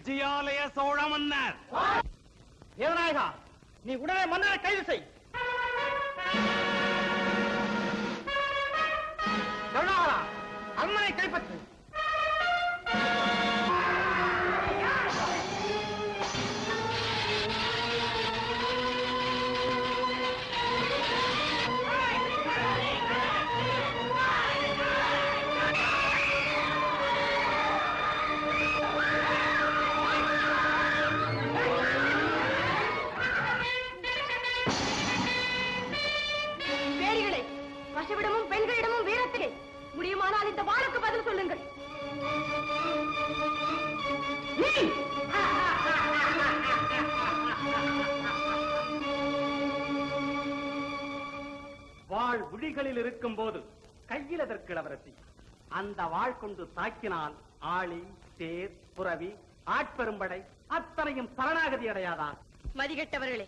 விஜயாலய சோழ மன்னர் தேவநாயகா நீ உடனே மன்னரை கைது செய். கருணாகரா அரண்மனை கைப்பற்று. விழிகளில் இருக்கும் போது கையில் எதற்கு இளவரசி. அந்த வாழ் கொண்டு தாக்கினால் ஆளி தேர் புறவி ஆட்பெரும்படை அத்தனையும் சரணாகதி அடையாதா மதிகெட்டவர்களே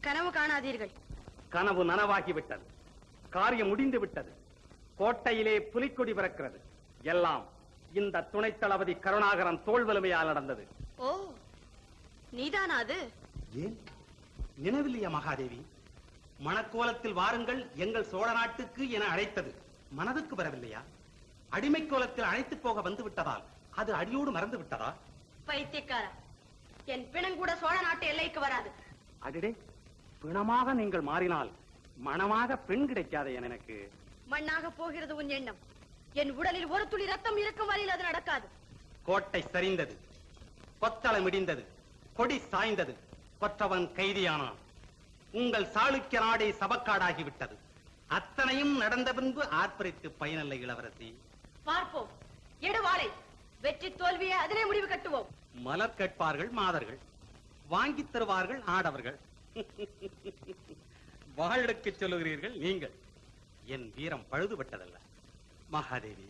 கனவு காணாதீர்கள். கனவு நனவாகிவிட்டது. காரியம் முடிந்து விட்டது கோட்டையிலே புலிக்கொடி பிறக்கிறது. எல்லாம் இந்த துணைத் தளபதி கருணாகரன் தோல் வலிமையால் நடந்தது. ஓ நீதானா அது? ஏன்? நினைவில்லையா மகாதேவி? மணக்கோலத்தில் வாருங்கள் எங்கள் சோழ நாட்டுக்கு என அழைத்தது. மனதுக்கு வரவில்லையா? அடிமை கோலத்தில் அழைத்து போக வந்து விட்டதால் அது அடியோடு மறந்து விட்டதா? பைத்தியக்காரா என் பிணங்கூட சோழ நாட்டு எல்லைக்கு வராது. அடிடே பிணமாக நீங்கள் மாறினால் மனமாக பெண் கிடைக்காதே என எனக்கு. மண்ணாக போகிறது உன் எண்ணம். என் உடலில் ஒரு துளி ரத்தம் இருக்கும் வரையில் அது நடக்காது. கோட்டை சரிந்தது. கொத்தளம் இடிந்தது. கொடி சாய்ந்தது. கொற்றவன் கைதியானான். உங்கள் சாளுக்கிய நாடே சபக்காடாகிவிட்டது அத்தனையும் நடந்த பின்பு ஆர்ப்பரித்து பயனில்லை இளவரசி. பார்ப்போம். எடுவாளை வெற்றி தோல்வியை அதிலே முடிவு கட்டுவோம். மலர் கேட்பார்கள் மாதர்கள். வாங்கித் தருவார்கள் ஆடவர்கள். வாழெடுக்க சொல்லுகிறீர்கள் நீங்கள். என் வீரம் பழுதுபட்டதல்ல. மகாதேவி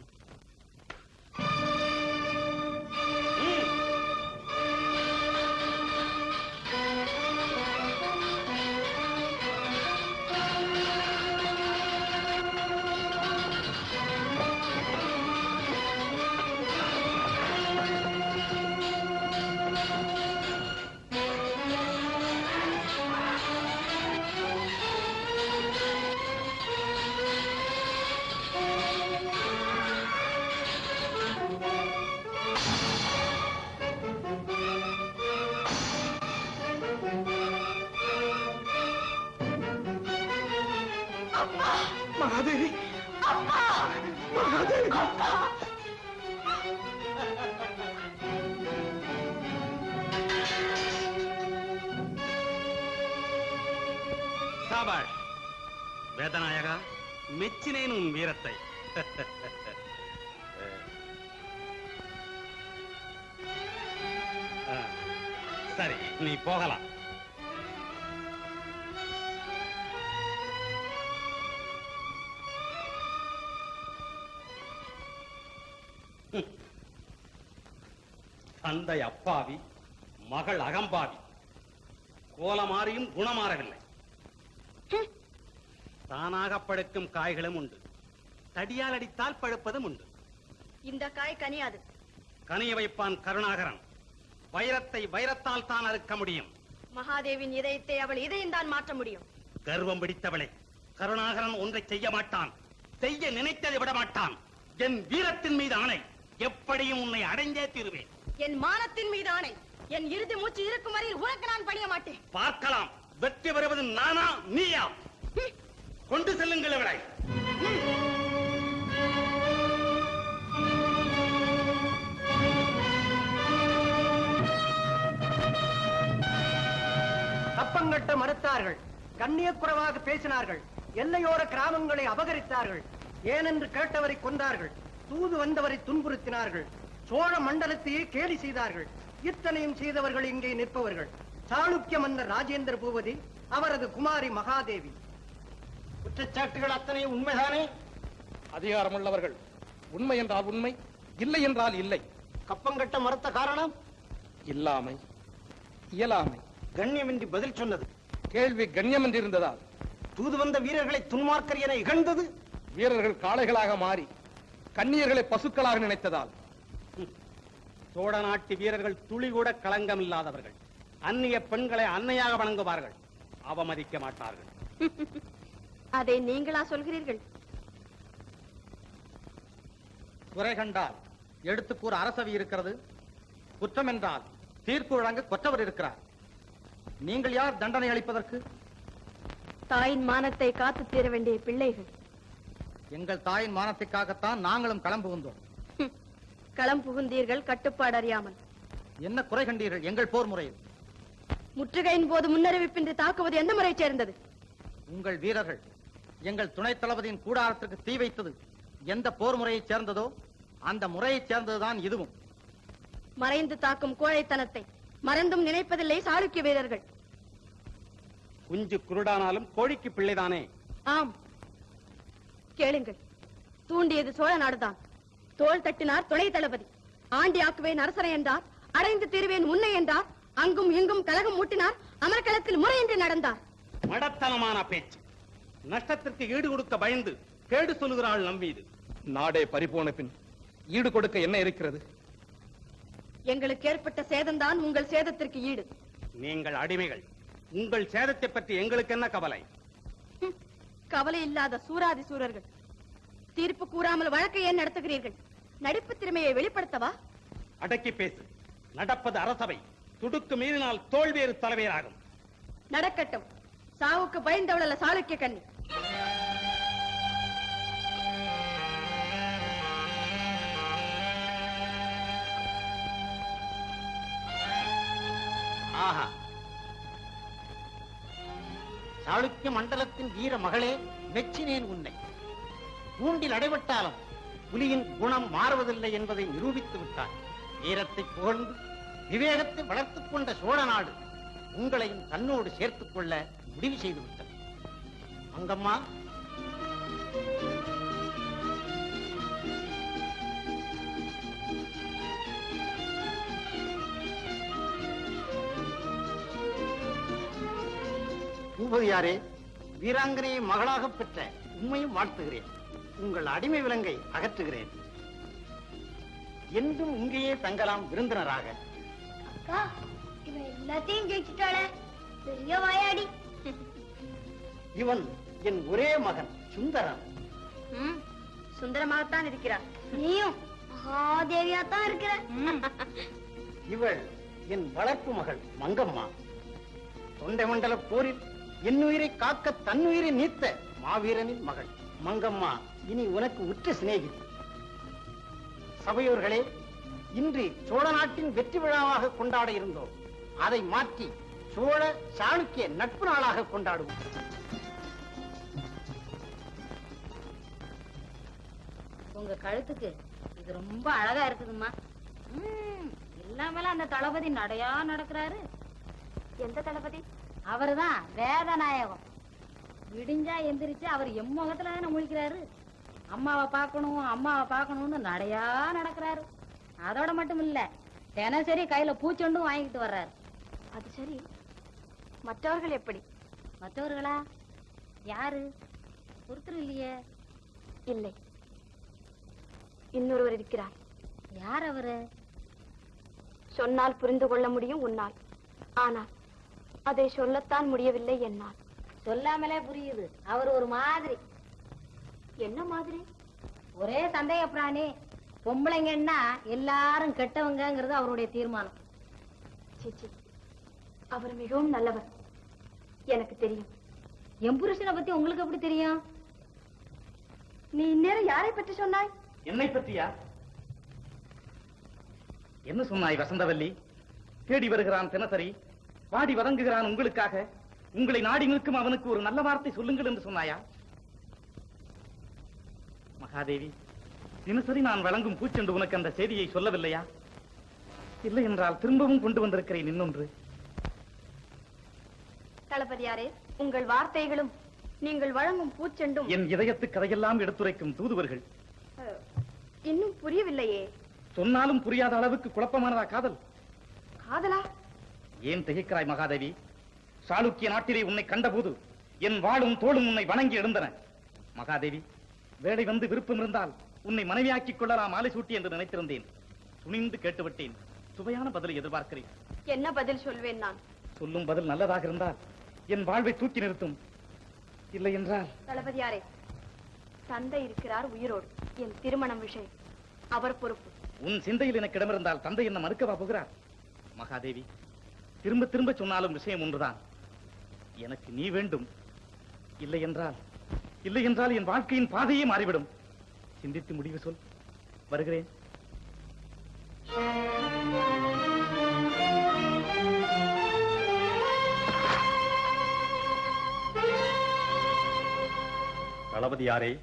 மகாதேவி மகாதேவி சாபாஷ் வேதநாயகா மெச்சினேன் உன் வீரத்தை ஆ, சரி தந்தை அப்பாவி மகள் அகம்பாவி. கோலமாறியும் குணமாறவில்லை. தானாக பழுக்கும் காய்களும் உண்டு. தடியால் அடித்தால் பழுப்பதும் உண்டு. இந்த காய் கனியாது. கனிய வைப்பான் கருணாகரன். வைரத்தை வைரத்தால் தான் அறுக்க முடியும். மகாதேவின் இதயத்தை அவள் இதயம்தான் மாற்ற முடியும். கர்வம் பிடித்தவளே கருணாகரன் ஒன்றை செய்ய மாட்டான். செய்ய நினைத்ததை விட மாட்டான் என் வீரத்தின் மீது ஆணை. எப்படியும் உன்னை அடைந்தே தீருவேன். என் மானத்தின் மீது ஆணை. என் இறுதி மூச்சு இருக்கும் வரையில் உனக்கு நான் பணிய மாட்டேன். பார்க்கலாம். வெற்றி பெறுவது நானா நீயா? கொண்டு செல்லுங்கள் இவளை. தப்பங்கட்ட மறுத்தார்கள். கண்ணியக்குறைவாக பேசினார்கள். எல்லையோர கிராமங்களை அபகரித்தார்கள். ஏனென்று கேட்டவரை கொண்டார்கள் தூது வந்தவரை துன்புறுத்தினார்கள். சோழ மண்டலத்தையே கேலி செய்தார்கள். இத்தனையும் செய்தவர்கள் இங்கே நிற்பவர்கள். சாளுக்கிய மன்னர் ராஜேந்திர பூபதி அவரது குமாரி மகாதேவி. குற்றச்சாட்டுகள் அத்தனையும் உண்மைதானே? அதிகாரமுள்ளவர்கள் உண்மை என்றால் உண்மை இல்லை என்றால் இல்லை. கப்பங்கட்ட மறுத்த காரணம்? இல்லாமை இயலாமை. கண்ணியமின்றி பதில் சொன்னது. கேள்வி கண்ணியம் என்றிருந்ததால் தூது வந்த வீரர்களை துன்மார்க்கர் என இகழ்ந்தது? வீரர்கள் காளைகளாக மாறி கன்னியர்களை பசுக்களாக நினைத்ததால். சோழ நாட்டு வீரர்கள் துளி கூட களங்கம் இல்லாதவர்கள் அந்நிய பெண்களை அன்னையாக வணங்குவார்கள். அவமதிக்க மாட்டார்கள். அதை நீங்களா சொல்கிறீர்கள்? குறை கண்டால் எடுத்து கூற அரசவி இருக்கிறது. குற்றம் என்றால் தீர்ப்பு வழங்க கொற்றவர் இருக்கிறார். நீங்கள் யார் தண்டனை அளிப்பதற்கு? தாயின் மானத்தை காத்து தீர வேண்டிய பிள்ளைகள். எங்கள் தாயின் மானத்துக்காகத்தான் நாங்களும் களம் புகுந்தோம். ஹம். களம் புகுந்தீர்கள் கட்டுப்பாடு அறியாமல். என்ன குறை கண்டீர்கள்? எங்கள் போர் முறையில். முற்றுகையின் போது முன்னறிவிப்பின்றி தாக்குவது எந்த முறை சேர்ந்தது? உங்கள் வீரர்கள் எங்கள் துணைத் தளபதியின் கூடாரத்திற்கு தீ வைத்தது எந்த போர் முறையைச் சேர்ந்ததோ அந்த முறையைச் சேர்ந்ததுதான் இதுவும். மறைந்து தாக்கும் கோழைத்தனத்தை மறந்தும் நினைப்பதில்லை சாளுக்கிய வீரர்கள். குஞ்சு குருடானாலும் கோழிக்கு பிள்ளைதானே? ஆம். கேளுங்கள் தூண்டியது சோழ நாடுதான். தோள் தட்டினார் துணை தளபதி. ஆண்டி ஆக்குவேன் அரசரை என்றார் அடைந்து தீருவேன் முன்னை என்றார் அங்கும் இங்கும் கலகம் மூட்டினார் அமர்க்களத்தில் முறையின்றி நடந்தார். மடத்தனமான பேச்சு. நஷ்டத்திற்கு ஈடு கொடுக்க பயந்து கேடு சொல்லுகிறாள் நம் மீது நாடே பறிபோன பின் ஈடு கொடுக்க என்ன இருக்கிறது? எங்களுக்கு ஏற்பட்ட சேதம்தான் உங்கள் சேதத்திற்கு ஈடு. நீங்கள் அடிமைகள். உங்கள் சேதத்தை பற்றி எங்களுக்கு என்ன கவலை? கவலை இல்லாத சூராதி சூரர்கள். தீர்ப்பு கூறாமல் வழக்கை ஏன் நடத்துகிறீர்கள்? நடிப்பு திறமையை வெளிப்படுத்தவா? அடக்கி பேசு. நடப்பது அரசவை. துடுக்கு மீறினால் தோல்வேறு தலைமையாகும் நடக்கட்டும். சாவுக்கு பயந்தவளல்ல சாளுக்கிய கண்ணி. ஆஹா. சாளுக்கிய மண்டலத்தின் வீர மகளே மெச்சினேன் உன்னை. கூண்டில் அடைபட்டாலும் புலியின் குணம் மாறுவதில்லை என்பதை நிரூபித்து விட்டார். வீரத்தை புகழ்ந்து விவேகத்தை வளர்த்துக் கொண்ட சோழ நாடு உங்களையும் தன்னோடு சேர்த்துக் கொள்ள முடிவு செய்து விட்டது. அங்கம்மா. பூபதியாரே வீராங்கனையை மகளாக பெற்ற உண்மையும் வாழ்த்துகிறேன். உங்கள் அடிமை விலங்கை அகற்றுகிறேன். என்றும் இங்கேயே தங்கலாம் விருந்தினராக. அக்கா இவன் எல்லாத்தையும் ஜெயிச்சுட்டாளே. பெரிய வாயாடி. இவன் என் ஒரே மகன் சுந்தரன். சுந்தரமாகத்தான் இருக்கிறார். நீயும் மகாதேவியா தான் இருக்கிற இவள் என் வளர்ப்பு மகள் மங்கம்மா. தொண்டை மண்டல போரில் என் உயிரை காக்க தன்னுயிரை நீத்த மாவீரனின் மகள் மங்கம்மா. இனி உனக்கு உற்ற சிநேகிதி சபையோர்களே இன்று சோழ நாட்டின் வெற்றி விழாவாக கொண்டாட இருந்தோம். அதை மாற்றி சோழ சாளுக்கிய நட்பு நாளாக கொண்டாடுவோம். உங்க கழுத்துக்கு இது ரொம்ப அழகா இருக்குதுமா இல்லாமல எல்லாமேல அந்த தளபதி நடையா நடக்கிறாரு. எந்த தளபதி? அவருதான் வேதநாயகம். விடிஞ்சா எந்திரிச்சு அவர் எம்முகத்துல தானே முழிக்கிறாரு அம்மாவை பார்க்கணும் அம்மாவை பார்க்கணும்னு நடையா நடக்கிறாரு. அதோட மட்டும் இல்ல தினசரி கையில பூச்செண்டும் வாங்கிட்டு வர்றாரு. அது சரி. மற்றவர்கள் எப்படி? மற்றவர்களா? யாரு? ஒருத்தர் இல்லையே. இல்லை. இன்னொருவர் இருக்கிறார். யார் அவரு? சொன்னால் புரிந்து கொள்ள முடியும் உன்னால். ஆனால் அதை சொல்லத்தான் முடியவில்லை என்னால். சொல்லாமலே புரியுது. அவர் ஒரு மாதிரி. என்ன மாதிரி? ஒரே சந்தேக பிராணி. பொம்பளைங்கன்னா எல்லாரும் கெட்டவங்கங்கிறது அவருடைய தீர்மானம். சீச்சி. அவர் மிகவும் நல்லவர். எனக்கு தெரியும். என் புருஷனை பத்தி உங்களுக்கு எப்படி தெரியும்? நீ இந்நேரம் யாரை பற்றி சொன்னாய்? என்னை பற்றியா? என்ன சொன்னாய் வசந்தவல்லி? தேடி வருகிறான் தினசரி. வாடி வதங்குகிறான் உங்களுக்காக. உங்களை நாடி நிற்கும் அவனுக்கு ஒரு நல்ல வார்த்தை சொல்லுங்கள் என்று சொன்னாயா? மகாதேவி தினசரி நான் வழங்கும் பூச்செண்டு உனக்கு அந்த செய்தியை சொல்லவில்லையா? இல்லை என்றால் திரும்பவும் கொண்டு வந்திருக்கிறேன் இன்னொன்று. தளபதியாரே உங்கள் வார்த்தைகளும் நீங்கள் வழங்கும் பூச்செண்டும் என் இதயத்து கதையெல்லாம் எடுத்துரைக்கும் தூதுவர்கள். இன்னும் புரியவில்லையே. சொன்னாலும் புரியாத அளவுக்கு குழப்பமானதா காதல்? காதலா? ஏன் திகைக்கிறாய் மகாதேவி? சாளுக்கிய நாட்டிலே உன்னை கண்டபோது என் வாளும் தோளும் உன்னை வணங்கி எழுந்தன. மகாதேவி வேலை வந்து விருப்பம் இருந்தால் உன்னை மனைவியாக்கிக் கொள்ளலாம் மாலை சூட்டி என்று நினைத்திருந்தேன். துணிந்து கேட்டுவிட்டேன். சுவையான பதிலை எதிர்பார்க்கிறேன். என்ன பதில் சொல்வேன் நான்? சொல்லும் பதில் நல்லதாக இருந்தால் என் வாழ்வை தூக்கி நிறுத்தும். இல்லை என்றால்? தளபதியாரே தந்தை இருக்கிறார் உயிரோடு. என் திருமணம் விஷயம். அவர் பொறுப்பு. உன் சிந்தையில் எனக்கு இடமிருந்தால் தந்தை என்ன மறுக்கவா போகிறார்? மகாதேவி திரும்ப திரும்ப சொன்னாலும் விஷயம் ஒன்றுதான். எனக்கு நீ வேண்டும். இல்லை என்றால்? இல்லை என்றால் என் வாழ்க்கையின் பாதையே மாறிவிடும். சிந்தித்து முடிவு சொல். வருகிறேன். தளபதியாரே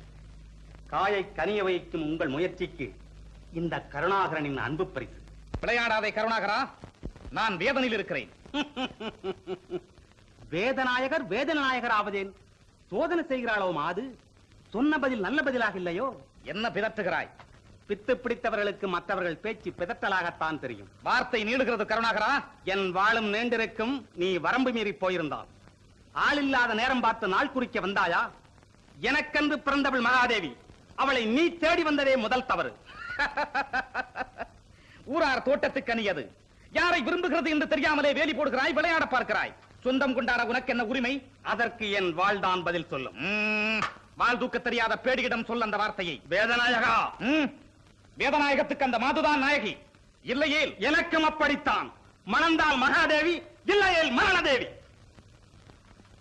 காயை கனிய வைக்கும் உங்கள் முயற்சிக்கு இந்த கருணாகரனின் அன்பு பரிசு. விளையாடாதே கருணாகரா நான் வேதனையில் இருக்கிறேன். வேதநாயகர் வேதநாயகர் ஆவதேன். சோதனை செய்கிறாளோ மாது? சொன்ன பதில் நல்ல பதிலாக இல்லையோ? என்ன பிதற்றுகிறாய்? பித்து பிடித்தவர்களுக்கு மற்றவர்கள் பேச்சு பிதற்றலாகத்தான் தெரியும். வார்த்தை நீளுகிறது கருணாகரா? என் வாழும் நீண்டிருக்கும் நீ வரம்பு மீறி போயிருந்தால். ஆளில்லாத நேரம் பார்த்து நாள் குறிக்க வந்தாயா? எனக்கென்று பிறந்தவள் மகாதேவி. அவளை நீ தேடி வந்ததே முதல் தவறு. ஊரார் தோட்டத்துக்கு அணியது. யாரை விரும்புகிறது என்று தெரியாமலே வேலி போடுகிறாய் விளையாட பார்க்கிறாய். சொந்தம் கொண்டாட உனக்கு என்ன உரிமை? அதற்கு என் வாழ்தான் பதில் சொல்லும். வால் தூக்க தெரியாத பேடியிடம் சொல்ல அந்த வார்த்தையை. வேதநாயகா. வேதநாயகத்துக்கு அந்த மாதுதான் நாயகி. இல்லையேல் எனக்கும் அப்படித்தான். மணந்தால் மகாதேவி இல்லையேல் மரணதேவி.